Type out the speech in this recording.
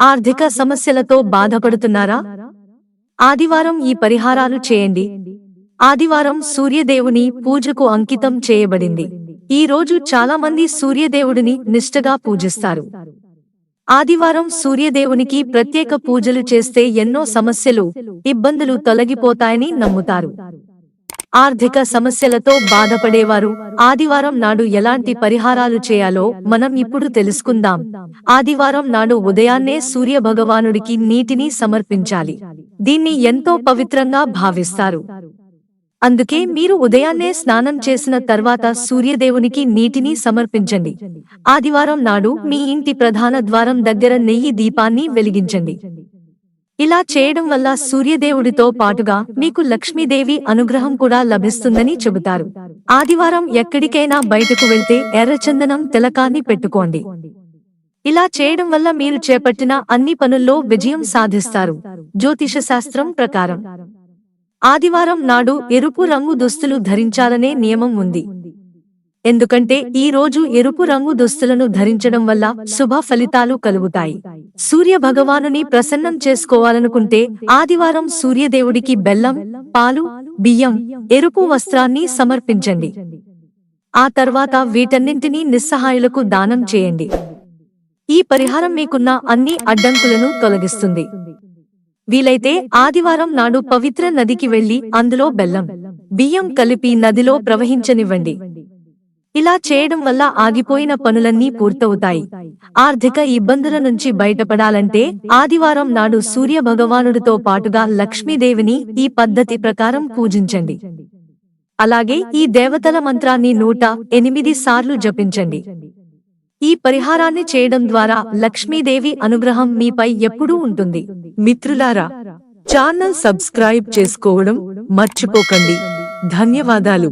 ఆర్థిక సమస్యలతో బాధపడుతున్నారా? ఆదివారం ఈ పరిహారాలు చేయండి. ఆదివారం సూర్యదేవుని పూజకు అంకితం చేయబడింది. ఈ రోజు చాలా మంది సూర్యదేవుడిని నిష్టగా పూజిస్తారు. ఆదివారం సూర్యదేవునికి ప్రత్యేక పూజలు చేస్తే ఎన్నో సమస్యలు ఇబ్బందులు తొలగిపోతాయని నమ్ముతారు. ఆర్థిక సమస్యలతో బాధపడేవారు. ఆదివారం నాడు ఎలాంటి పరిహారాలు చేయాలో మనం ఇప్పుడు తెలుసుకుందాం. ఆదివారం నాడు ఉదయాన్నే సూర్య భగవానుడికి నీటిని సమర్పించాలి. దీన్ని ఎంతో పవిత్రంగా భావిస్తారు. అందుకే మీరు ఉదయాన్నే స్నానం చేసిన తర్వాత సూర్యదేవునికి నీటిని సమర్పించండి. ఆదివారం నాడు మీ ఇంటి ప్రధాన ద్వారం దగ్గర నెయ్యి దీపాన్ని వెలిగించండి. ఇలా చేయడం వల్ల సూర్యదేవుడితో పాటుగా మీకు లక్ష్మీదేవి అనుగ్రహం కూడా లభిస్తుందని చెబుతారు. ఆదివారం ఎక్కడికైనా బయటకు వెళ్తే ఎర్రచందనం తిలకాన్ని పెట్టుకోండి. ఇలా చేయడం వల్ల మీరు చేపట్టిన అన్ని పనుల్లో విజయం సాధిస్తారు. జ్యోతిష శాస్త్రం ప్రకారం. ఆదివారం నాడు ఎరుపు రంగు దుస్తులు ధరించాలనే నియమం ఉంది. ఎందుకంటే ఈ రోజు ఎరుపు రంగు దుస్తులను ధరించడం వల్ల శుభ ఫలితాలు కలుగుతాయి. సూర్య భగవానుని ప్రసన్నం చేసుకోవాలనుకుంటే ఆదివారం సూర్యదేవుడికి బెల్లం పాలు బియ్యం ఎరుపు వస్త్రాన్ని సమర్పించండి. ఆ తర్వాత వీటన్నింటినీ నిస్సహాయులకు దానం చేయండి. ఈ పరిహారం మీకున్న అన్ని అడ్డంకులను తొలగిస్తుంది. వీలైతే ఆదివారం నాడు పవిత్ర నదికి వెళ్ళి అందులో బెల్లం బియ్యం కలిపి నదిలో ప్రవహించనివ్వండి. ఇలా చేయడం వల్ల ఆగిపోయిన పనులన్నీ పూర్తవుతాయి. ఆర్థిక ఇబ్బందుల నుంచి బయటపడాలంటే ఆదివారం నాడు సూర్య భగవానుడితో పాటుగా లక్ష్మీదేవిని ఈ పద్ధతి ప్రకారం పూజించండి. అలాగే ఈ దేవతల మంత్రాన్ని నూట ఎనిమిది సార్లు జపించండి. ఈ పరిహారాన్ని చేయడం ద్వారా లక్ష్మీదేవి అనుగ్రహం మీపై ఎప్పుడూ ఉంటుంది. మిత్రులారా ఛానల్ సబ్స్క్రైబ్ చేసుకోవడం మర్చిపోకండి. ధన్యవాదాలు.